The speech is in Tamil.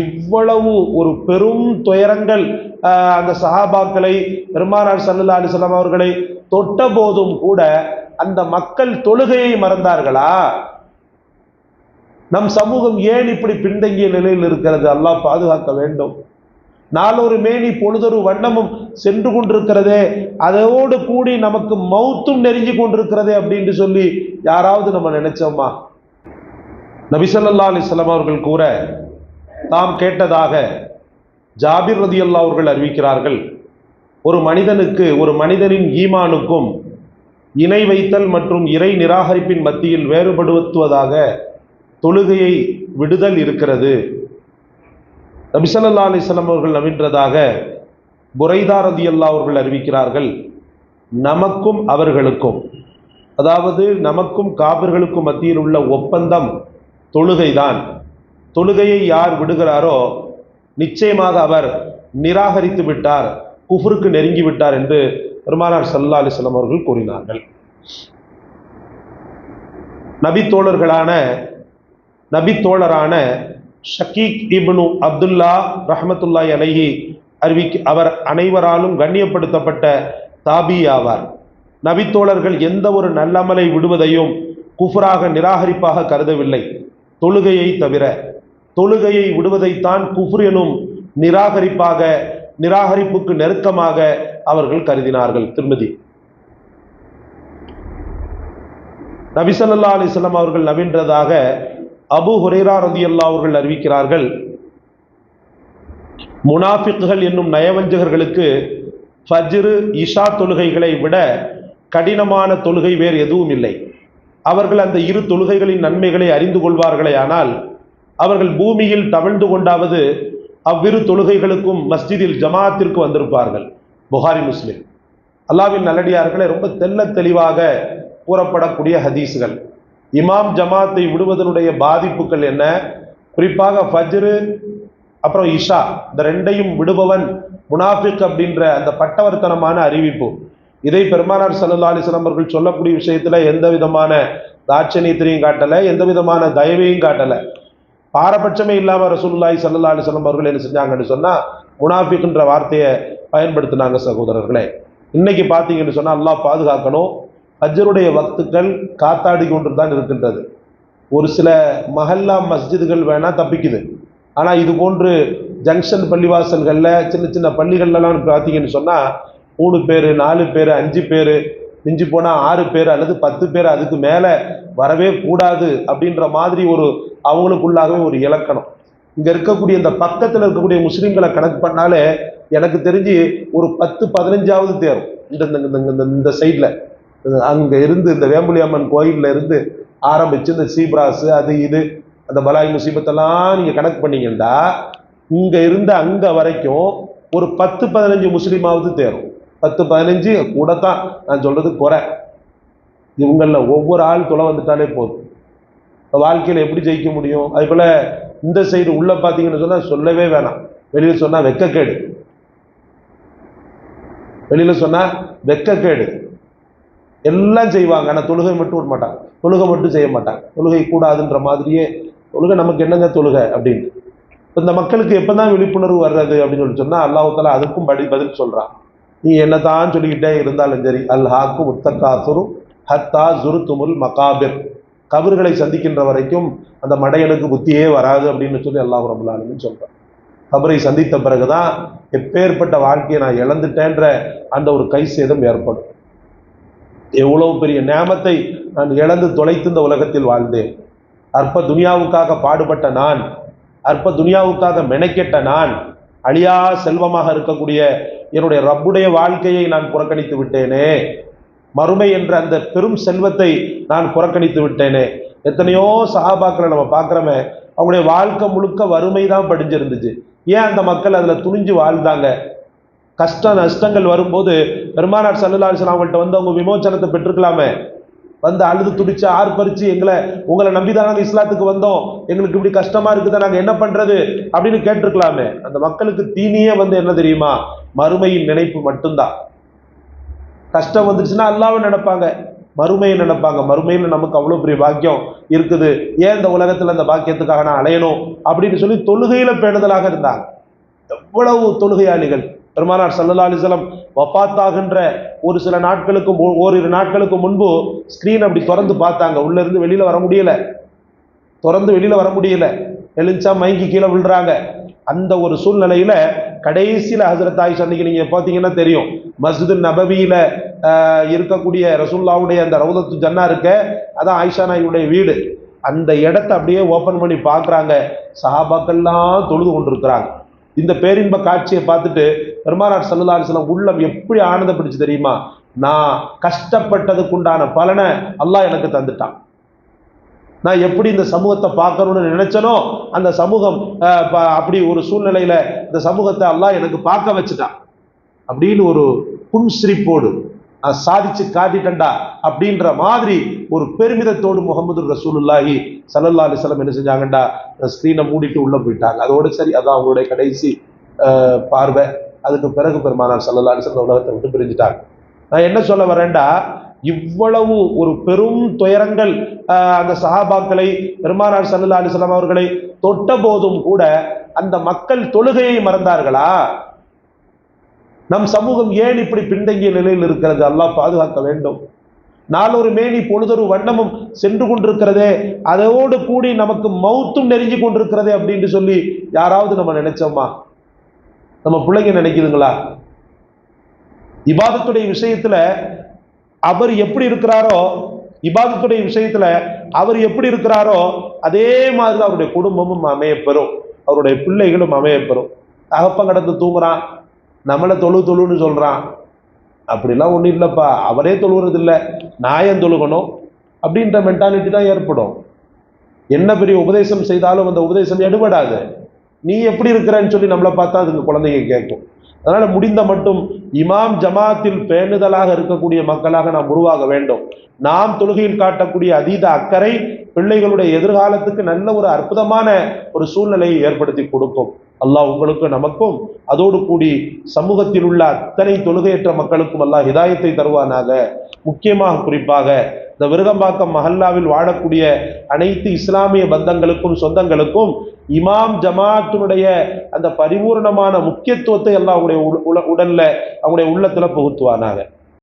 இவ்வளவு ஒரு பெரும் துயரங்கள் அந்த சஹாபாக்களை பெருமானார் சல்லா அலிசல்லாம் அவர்களை தொட்ட போதும் கூட அந்த மக்கள் தொழுகையை மறந்தார்களா? நம் சமூகம் ஏன் இப்படி பின்தங்கிய நிலையில் இருக்கிறது? அல்லாஹ் பாதுகாக்க வேண்டும். நாளொரு மேனி பொழுதொரு வண்ணமும் சென்று கொண்டிருக்கிறதே அதோடு கூடி நமக்கு மௌத்தும் நெருங்கி கொண்டிருக்கிறதே அப்படின்னு சொல்லி யாராவது நம்ம நினைச்சோமா? நபிசல்லா அலிஸ்லாம் அவர்கள் கூற தாம் கேட்டதாக ஜாபிர் ரதி அவர்கள் அறிவிக்கிறார்கள். ஒரு மனிதனுக்கு ஒரு மனிதனின் ஈமானுக்கும் இணை வைத்தல் மற்றும் இறை நிராகரிப்பின் மத்தியில் வேறுபடுத்துவதாக தொழுகையை விடுதல் இருக்கிறது. நபிசல்லா அலிஸ்லாம் அவர்கள் நவின்றதாக புரைதா ரதி அவர்கள் அறிவிக்கிறார்கள். நமக்கும் அவர்களுக்கும் அதாவது நமக்கும் காபிர்களுக்கும் மத்தியில் உள்ள ஒப்பந்தம் தொழுகைதான். தொழுகையை யார் விடுகிறாரோ நிச்சயமாக அவர் நிராகரித்து விட்டார் குஃபருக்கு நெருங்கி விட்டார் என்று பெருமானார் சல்லா அலிஸ்லாம் அவர்கள் கூறினார்கள். நபித்தோழர்களான நபித்தோழரான ஷக்கீக் இப்னு அப்துல்லா ரஹமத்துல்லாய் அலஹி அறிவிக்க அவர் அனைவராலும் கண்ணியப்படுத்தப்பட்ட தாபி ஆவார். நபித்தோழர்கள் எந்த ஒரு நல்லமலை விடுவதையும் குஃபராக நிராகரிப்பாக கருதவில்லை. தொழுகையை தவிர தொழுகையை விடுவதைத்தான் குஃபுர் எனும் நிராகரிப்பாக நிராகரிப்புக்கு நெருக்கமாக அவர்கள் கருதினார்கள். திருமதி. நபிசல்லா அலிஸ்லாம் அவர்கள் நவின்றதாக அபு ஹுரேரா ரதி அவர்கள் அறிவிக்கிறார்கள் முனாஃபிக்குகள் என்னும் நயவஞ்சகர்களுக்கு ஃபஜ்ரு இஷா தொழுகைகளை விட கடினமான தொழுகை வேறு எதுவும் இல்லை. அவர்கள் அந்த இரு தொழுகைகளின் நன்மைகளை அறிந்து கொள்வார்களே ஆனால் அவர்கள் பூமியில் தவழ்ந்து கொண்டாவது அவ்விரு தொழுகைகளுக்கும் மஸ்ஜிதில் ஜமாத்திற்கு வந்திருப்பார்கள். புகாரி முஸ்லிம். அல்லாவின் நல்லடியார்களை ரொம்ப தெல்ல தெளிவாக கூறப்படக்கூடிய ஹதீஸ்கள் இமாம் ஜமாத்தை விடுவதனுடைய பாதிப்புகள் என்ன? குறிப்பாக ஃபஜ்ரு அப்புறம் இஷா இந்த ரெண்டையும் விடுபவன் முனாஃபிக் அப்படின்ற அந்த பட்டவர்த்தனமான அறிவிப்பு. இதை பெருமானார் சல்லா அலிஸ்லாம் அவர்கள் சொல்லக்கூடிய விஷயத்தில் எந்த விதமான தாட்சணியத்தினையும் காட்டலை எந்த விதமான தயவையும் காட்டலை. பாரபட்சமே இல்லாமல் ரசூல்லாய் சல்லா அலிஸ்லாம் அவர்கள் என்ன செஞ்சாங்கன்னு சொன்னால் முனாஃபிக்ன்ற வார்த்தையை பயன்படுத்தினாங்க சகோதரர்களே. இன்னைக்கு பார்த்தீங்கன்னு சொன்னால் அல்லா பாதுகாக்கணும். ஹஜ்ஜருடைய வக்துக்கள் காத்தாடி கொண்டு தான் இருக்கின்றது. ஒரு சில மஹல்லா மஸ்ஜிதுகள் வேணால் தப்பிக்குது. ஆனால் இது போன்று ஜங்ஷன் பள்ளிவாசல்களில் சின்ன சின்ன பள்ளிகள்லாம் பார்த்தீங்கன்னு சொன்னால் மூணு பேர் நாலு பேர் அஞ்சு பேர் மிஞ்சி போனால் ஆறு பேர் அல்லது பத்து பேர் அதுக்கு மேலே வரவே கூடாது அப்படின்ற மாதிரி ஒரு அவங்களுக்குள்ளாகவே ஒரு இலக்கணம். இங்கே இருக்கக்கூடிய இந்த பக்கத்தில் இருக்கக்கூடிய முஸ்லீம்களை கணக்கு பண்ணாலே எனக்கு தெரிஞ்சு ஒரு பத்து பதினஞ்சாவது தேரும் இந்த இந்த- இந்த இந்த இந்த சைடில் அங்கே இருந்து இந்த வேம்புலி அம்மன் கோயிலில் இருந்து ஆரம்பிச்சு இந்த சீப்ராஸ் அது இது அந்த பலாய் முசீபத்தெல்லாம் நீங்கள் கணக்கு பண்ணீங்கன்னா இங்கே இருந்து அங்கே வரைக்கும் ஒரு பத்து பதினஞ்சு முஸ்லீமாவது தேரும். பத்து பதினஞ்சு கூட தான் நான் சொல்றது குறை இவங்களில் ஒவ்வொரு ஆள் துளை வந்துட்டாலே போதும். வாழ்க்கையில் எப்படி ஜெயிக்க முடியும்? அது போல் இந்த சைடு உள்ளே பார்த்தீங்கன்னு சொன்னால் சொல்லவே வேணாம். வெளியில் சொன்னால் வெக்கக்கேடு. வெளியில் சொன்னால் வெக்கக்கேடு. எல்லாம் செய்வாங்க. ஆனால் தொழுகை மட்டும் விட மாட்டாங்க. தொழுகை மட்டும் செய்ய மாட்டாங்க. தொழுகை கூடாதுன்ற மாதிரியே தொழுகை நமக்கு என்னங்க தொழுகை அப்படின்ட்டு இப்போ இந்த மக்களுக்கு எப்போ தான் விழிப்புணர்வு வர்றது அப்படின்னு சொல்லி சொன்னால் அல்லாஹால அதுக்கும் படி பதில் சொல்கிறான் நீ என்னதான் சொல்லிக்கிட்டே இருந்தாலும் சரி அல் ஹாக்கு முத்தக்காசுரு ஹத்தா ஜுருத்துமுல் மகாபிர். கபர்களை சந்திக்கின்ற வரைக்கும் அந்த மடையனுக்கு புத்தியே வராது அப்படின்னு சொல்லி அல்லாஹ் ரபுல் சொல்கிறேன் கபரை சந்தித்த பிறகுதான் எப்பேற்பட்ட வாழ்க்கையை நான் இழந்துட்டேன்ற அந்த ஒரு கை சேதம் ஏற்படும். எவ்வளவு பெரிய நேமத்தை நான் இழந்து தொலைத்து இந்த உலகத்தில் வாழ்ந்தேன். அற்ப துனியாவுக்காக பாடுபட்ட நான் அற்ப துனியாவுக்காக மெனக்கெட்ட நான் அழியா செல்வமாக இருக்கக்கூடிய என்னுடைய ரப்புடைய வாழ்க்கையை நான் புறக்கணித்து விட்டேனே. மறுமை என்ற அந்த பெரும் செல்வத்தை நான் புறக்கணித்து விட்டேனே. எத்தனையோ சகாபாக்களை நம்ம பார்க்குறோமே அவங்களுடைய வாழ்க்கை முழுக்க வறுமை தான் படிஞ்சிருந்துச்சு. ஏன் அந்த மக்கள் அதில் துணிஞ்சு வாழ்ந்தாங்க? கஷ்ட நஷ்டங்கள் வரும்போது பெருமானார் சல்லல்லா அலிஸ்லாம் அவங்கள்ட்ட வந்து அவங்க விமோச்சனத்தை பெற்றுக்கலாமே வந்து அழுது துடிச்சு ஆர்ப்பரிச்சு எங்களை உங்களை நம்பி தான் நாங்கள் இஸ்லாத்துக்கு வந்தோம். எங்களுக்கு இப்படி கஷ்டமா இருக்குதா நாங்கள் என்ன பண்றது? அப்படின்னு கேட்டிருக்கலாமே. அந்த மக்களுக்கு தீனியே வந்து என்ன தெரியுமா? மறுமையின் நினைப்பு மட்டும்தான். கஷ்டம் வந்துச்சுன்னா அல்லாவை நினைப்பாங்க. மறுமையை நினைப்பாங்க. மறுமையில் நமக்கு அவ்வளோ பெரிய பாக்கியம் இருக்குது. ஏன் இந்த உலகத்தில் அந்த பாக்கியத்துக்காக நான் அலையணும்? அப்படின்னு சொல்லி தொழுகையில் பேணுதலாக இருந்தாங்க. எவ்வளவு தொழுகையாளிகள். பெருமானார் சல்லல்லா அலிசலம் வப்பாத்தாகின்ற ஒரு சில நாட்களுக்கு ஓரிரு நாட்களுக்கு முன்பு ஸ்க்ரீன் அப்படி திறந்து பார்த்தாங்க. உள்ளேருந்து வெளியில் வர முடியல. திறந்து வெளியில் வர முடியல. எழுந்தா மயங்கி கீழே விழுறாங்க. அந்த ஒரு சூழ்நிலையில கடைசியில் ஹசரத் ஆயிஷா அன்னைக்கு நீங்க பாத்தீங்கன்னா தெரியும். மஸ்ஜிது நபவியில இருக்கக்கூடிய ரசூல்லாவுடைய அந்த ரவுதத்து ஜன்னா இருக்க அதான் ஆயிஷா நாயுடைய வீடு. அந்த இடத்த அப்படியே ஓபன் பண்ணி பார்க்குறாங்க. சஹாபாக்கள்லாம் தொழுது கொண்டிருக்கிறாங்க. இந்த பேரின்ப காட்சியை பார்த்துட்டு பெருமானார் சல்லல்லா அலிஸ்லாம் உள்ளம் எப்படி ஆனந்தப்பட்டுச்சு தெரியுமா? நான் கஷ்டப்பட்டதுக்குண்டான பலனை அல்லாஹ் எனக்கு தந்துட்டான். நான் எப்படி இந்த சமூகத்தை பார்க்கணும்னு நினைச்சனோ அந்த சமூகம் ப- அப்படி ஒரு சூழ்நிலையில இந்த சமூகத்தை எல்லாம் எனக்கு பார்க்க வச்சுட்டான் அப்படின்னு ஒரு புன்சிரிப்போடு நான் சாதிச்சு காட்டிட்டேன்டா அப்படின்ற மாதிரி ஒரு பெருமிதத்தோடு முகமது ரசூலுல்லாஹி சல்லல்லா அலிஸ்லம் என்ன செஞ்சாங்கண்டா ஸ்க்ரீனை மூடிட்டு உள்ள போயிட்டாங்க. அதோடு சரி அதான் அவங்களுடைய கடைசி பார்வை. அதுக்கு பிறகு பெருமானார் சல்லல்லா அலிஸ்லம் உலகத்தை விட்டு பிரிஞ்சுட்டாங்க. நான் என்ன சொல்ல வரேன்டா? இவ்வளவு ஒரு பெரும் துயரங்கள் அந்த சஹாபாக்களை பெருமானார் சல்லா அலிஸ்லாம் அவர்களை தொட்ட போதும் கூட அந்த மக்கள் தொழுகையை மறந்தார்களா? நம் சமூகம் ஏன் இப்படி பின்தங்கிய நிலையில் இருக்கிறது? அல்லாஹ் பாதுகாக்க வேண்டும். நாளொரு மேனி பொழுதொரு வண்ணமும் சென்று கொண்டிருக்கிறதே அதோடு கூடி நமக்கு மௌத்தும் நெருங்கி கொண்டிருக்கிறதே அப்படின்னு சொல்லி யாராவது நம்ம நினைச்சோமா? நம்ம பிள்ளைங்க நினைக்குதுங்களா? இபாதத்துடைய விஷயத்துல அவர் எப்படி இருக்கிறாரோ இபாதத்துடைய விஷயத்துல அவர் எப்படி இருக்கிறாரோ அதே மாதிரி தான் அவருடைய குடும்பமும் அமையப்பெறும். அவருடைய பிள்ளைகளும் அமையப்பெறும். தகப்பன் கடந்து தூங்குறான். நம்மளை தொழு தொழுன்னு சொல்றான். அப்படிலாம் ஒன்றும் இல்லைப்பா. அவரே தொழுகிறது இல்லை நாயம் தொழுகணும்? அப்படின்ற மென்டாலிட்டி தான் ஏற்படும். என்ன பெரிய உபதேசம் செய்தாலும் அந்த உபதேசம் எடுபடாது. நீ எப்படி இருக்கிறன்னு சொல்லி நம்மளை பார்த்தா அதுங்க குழந்தைங்க கேட்கும். அதனால முடிந்த மட்டும் இமாம் ஜமாத்தில் பேணுதலாக இருக்கக்கூடிய மக்களாக நாம் உருவாக வேண்டும். நாம் தொழுகையில் காட்டக்கூடிய அதீத அக்கறை பிள்ளைகளுடைய எதிர்காலத்துக்கு நல்ல ஒரு அற்புதமான ஒரு சூழ்நிலையை ஏற்படுத்தி கொடுக்கும். அல்லாஹ் உங்களுக்கும் நமக்கும் அதோடு கூடி சமூகத்தில் உள்ள அத்தனை தொழுகையற்ற மக்களுக்கும் அல்லாஹ் ஹிதாயத்தை தருவானாக. முக்கியமாக குறிப்பாக இந்த விருகம்பாக்கம் மஹல்லாவில் வாழக்கூடிய அனைத்து இஸ்லாமிய பந்தங்களுக்கும் சொந்தங்களுக்கும் இமாம் ஜமாத்தினுடைய அந்த பரிபூர்ணமான முக்கியத்துவத்தை எல்லாம் அவங்களுடைய உடல்ல அவங்களுடைய உள்ளத்துல புகுத்துவானாங்க